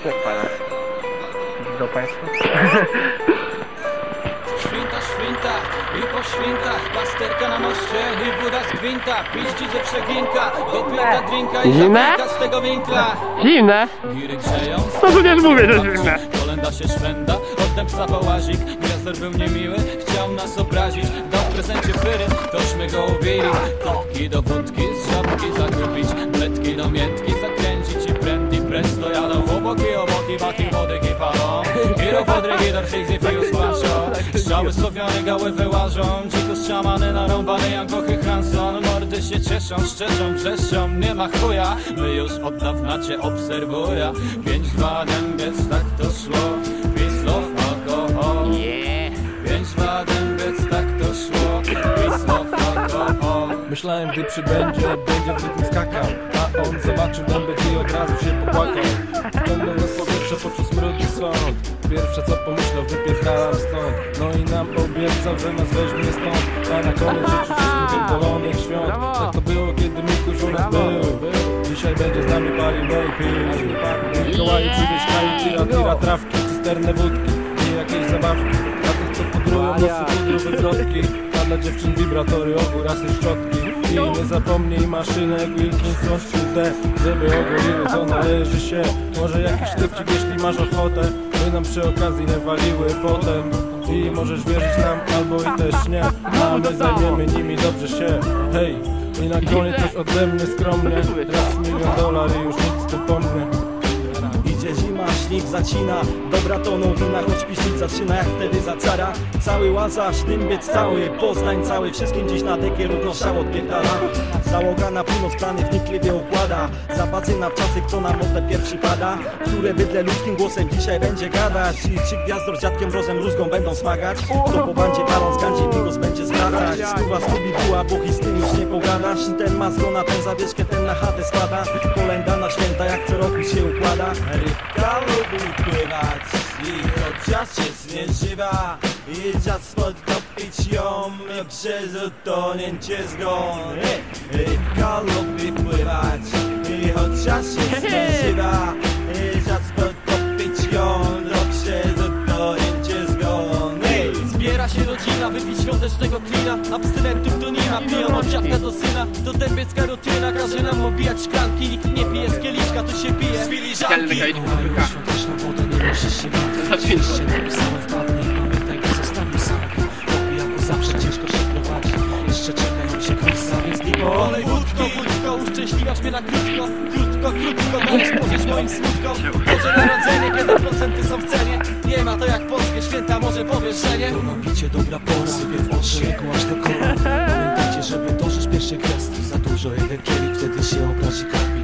Przepalasz. Do państwa? Święta, święta i po świętach Pasterka na moście i woda z kwinta Piździ ze przeginka, dopięta drinka i zimne? zapinka z tego winkla Zimne? To również mówię, że zimne Kolenda się szwenda, oddem psa pałazik Gwiazdor był niemiły, chciał nas obrazić Dał w prezencie pyry, tośmy go ubili Kotki do wódki, z żabki zakupić Bledki do miętki, zakręcić i prędki Presto jadą chłopaki, oboki, baki, wodyki palą. Giro podrygi, do przyjdzie fiu spłaszą Strzały słowione, gały wyłażą Dzikus szamany, narąbany, Jankochy, Hanson. Mordy się cieszą, szczeszą, wrzeszczą Nie ma chuja, my już od dawna cię obserwuję. Pięć, dwa, dębiec, tak to szło Myślałem, gdy przybędzie, będzie w rytm skakał A on zobaczył dębek i od razu się popłakał. Wciągnął nas powietrze, poczuł smród i sąd. Pierwsze co pomyślał, wypierdalam stąd. No i nam obiecał, że nas weźmie stąd. A na koniec życzył wszystkim pierdolonych świąt. Tak to było, kiedy Mikuś u nas był. Dzisiaj będzie z nami palił, no i pił Mikołaju przywieź kraju, tira, tira, trawki Cysternę wódki i jakieś zabawki. Dla tych, co pudrują nosy, pudru wywrotki A dla dziewczyn wibratory, ogół rasy szczotki I nie zapomnij maszynek Wilkinson D Żeby ogoliły co należy się. Może jakiś sztyfcik jeśli masz ochotę By nam przy okazji nie waliły potem. I możesz wierzyć nam albo i też nie. A my zajmiemy nimi dobrze się. Hej i na koniec coś ode mnie skromnie. Raz milion dolar i już nic tu po mnie Idzie śnieg zacina Dobra toną wina, choć piśnik zaczyna jak wtedy za cara. Cały Łazarz, Dymbiec cały, Poznań cały Wszystkim dziś na dekie równo szał odpierdala Załoga na północ plany wnikliwie układa. Zapasy na czasy, kto na modle pierwszy pada. Które bydle ludzkim głosem dzisiaj będzie gadać. I czy gwiazdor z dziadkiem rozem rózgą będą smagać To po bandzie paląc gandzie bigos będzie zwracać Skuba skubi buła, z tym już nie pogadasz. Ten ma zgona, ten zawieszkę, ten na chatę składa Kolenda na święta jak co roku się układa. Rybka lubi pływać i chociaż jest nieżywa I czas podtopić ją przez utonięcie zgony Rybka lubi pływać i chociaż jest nieżywa I czas podtopić ją jak przez utonięcie zgony Zbiera się rodzina, wypić świątecznego klina. Abstynentów to nie ma, piją od dziadka do syna. To dębiecka rutyna, każe nam obijać szklanki. Nikt nie pije z kieliszka, to się pije. Z filiżanki Świąteczną wodę nie musisz się bać Się napisane wpadnie uszczęśliwiasz mnie na krótko Krótko, krótko, możesz pożyć moim smutkom. Boże Narodzenie, kiedy procenty są w cenie. Nie ma to jak polskie święta, może powiesz, że nie? To dobra pora Sypie w oczy, aż do koła Pamiętajcie, żeby dożyć pierwszej gwiazdki Za dużo jeden kielich, wtedy się obrazi karmik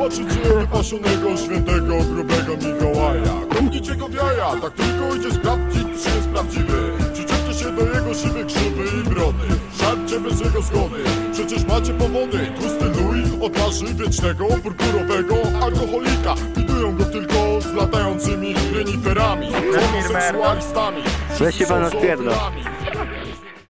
gdy zobaczycie wypasionego świętego grubego Mikołaja. Kopnijcie go w jaja, tak tylko idzie sprawdzić, czy jest prawdziwy. Przyczepcie się do jego siwych grzyby i brody Żarcie bez jego zgody, przecież macie powody. Tłusty nui odważy wiecznego, purpurowego alkoholika. Widują go tylko z latającymi reniferami. Homoseksualistami Weź się pan odpierdol.